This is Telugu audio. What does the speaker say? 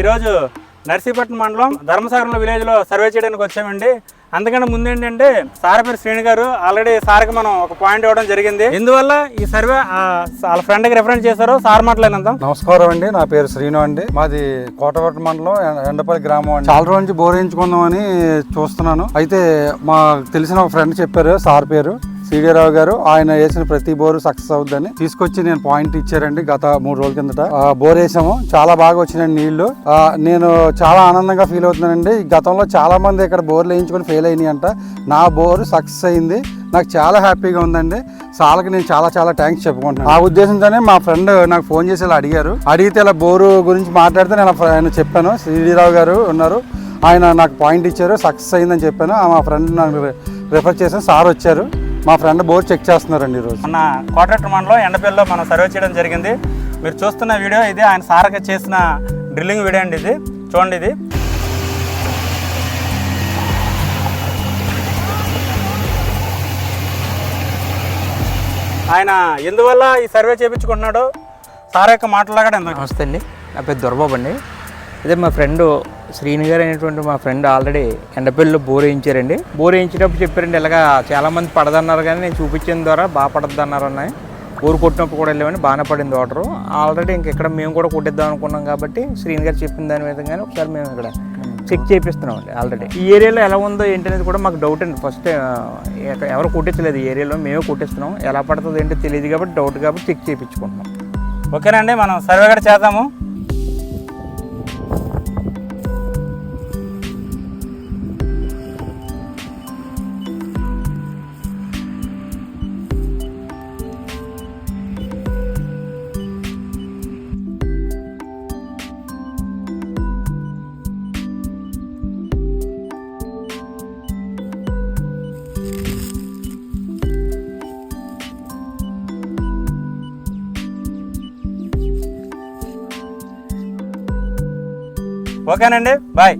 ఈరోజు నర్సీపట్నం మండలం ధర్మసాగరంలో విలేజ్లో సర్వే చేయడానికి వచ్చామండి. అందుకని ముందు ఏంటంటే సార్ పేరు శ్రేణి గారు ఆల్రెడీ సార్కి మనం ఒక పాయింట్ ఇవ్వడం జరిగింది. ఇందువల్ల ఈ సర్వే వాళ్ళ ఫ్రెండ్కి రిఫరెన్స్ చేశారు. సార్ మాట్లాడినంత నమస్కారం అండి నా పేరు శ్రీను అండి. మాది కోటపట్టు మండలం ఎండపల్లి గ్రామం అండి. చాలా రోజు నుంచి బోర్ చూస్తున్నాను. అయితే మా తెలిసిన ఒక ఫ్రెండ్ చెప్పారు సార్ పేరు. రావు గారు ఆయన వేసిన ప్రతి బోరు సక్సెస్ అవుద్దని తీసుకొచ్చి నేను పాయింట్ ఇచ్చారండి గత మూడు రోజుల కిందట. బోర్ వేసాము చాలా బాగా వచ్చినాయి నీళ్ళు. నేను చాలా ఆనందంగా ఫీల్ అవుతున్నానండి. ఈ గతంలో చాలా మంది ఇక్కడ బోర్లు వేయించుకొని ఫెయిల్ అయినాయి అంట. నా బోరు సక్సెస్ అయింది. నాకు చాలా హ్యాపీగా ఉందండి. సార్కి నేను చాలా చాలా థ్యాంక్స్ చెప్పుకుంటున్నాను. ఆ ఉద్దేశంతోనే మా ఫ్రెండ్ నాకు ఫోన్ చేసి ఇలా అడిగారు. అడిగితే ఇలా బోరు గురించి మాట్లాడితే నేను ఆయన చెప్పాను. శ్రీరావు గారు ఉన్నారు. ఆయన నాకు పాయింట్ ఇచ్చారు. సక్సెస్ అయిందని చెప్పాను. ఆ మా ఫ్రెండ్ నాకు రిఫర్ చేసిన సార్ వచ్చారు. మా ఫ్రెండ్ బోర్ చెక్ చేస్తున్నారండి ఈరోజు మన కోటట్టు మండలం ఎండపల్లిలో మనం సర్వే చేయడం జరిగింది. మీరు చూస్తున్న వీడియో ఇది ఆయన సార్కి చేసిన డ్రిల్లింగ్ వీడియో అండి ఇది. చూడండి ఇది. ఆయన ఎందువల్ల ఈ సర్వే చేయించుకుంటున్నాడో సార్ యొక్క మాటలాగా ఎందుకు నమస్తే అండి. నా పేరు దొరబాబు అండి. అదే మా ఫ్రెండ్ శ్రీని గారు అనేటువంటి మా ఫ్రెండ్ ఆల్రెడీ ఎండపల్లిలో బోర్ వేయించారండి. బోర్ వేయించేటప్పుడు చెప్పారండి ఇలాగా చాలామంది పడదన్నారు కానీ నేను చూపించిన ద్వారా బాగా పడద్దు అన్నారు అన్నాయి. బోర్ కొట్టినప్పుడు కూడా వెళ్ళామని బాగానే పడింది వాటరు. ఆల్రెడీ ఇంక ఇక్కడ మేము కూడా కొట్టిద్దాం అనుకున్నాం కాబట్టి శ్రీని గారు చెప్పిన దాని విధంగానే ఒకసారి మేము ఇక్కడ చెక్ చేపిస్తున్నాం అండి ఆల్రెడీ. ఈ ఏరియాలో ఎలా ఉందో ఏంటనేది కూడా మాకు డౌట్ అండి. ఫస్ట్ ఎవరు కొట్టించలేదు ఈ ఏరియాలో మేమే కొట్టిస్తున్నాం. ఎలా పడుతుంది ఏంటో తెలియదు కాబట్టి డౌట్ కాబట్టి చెక్ చేయించుకుంటున్నాం ఓకేనండి మనం సర్వే కూడా చేద్దాము. ఓకేనండి బాయ్.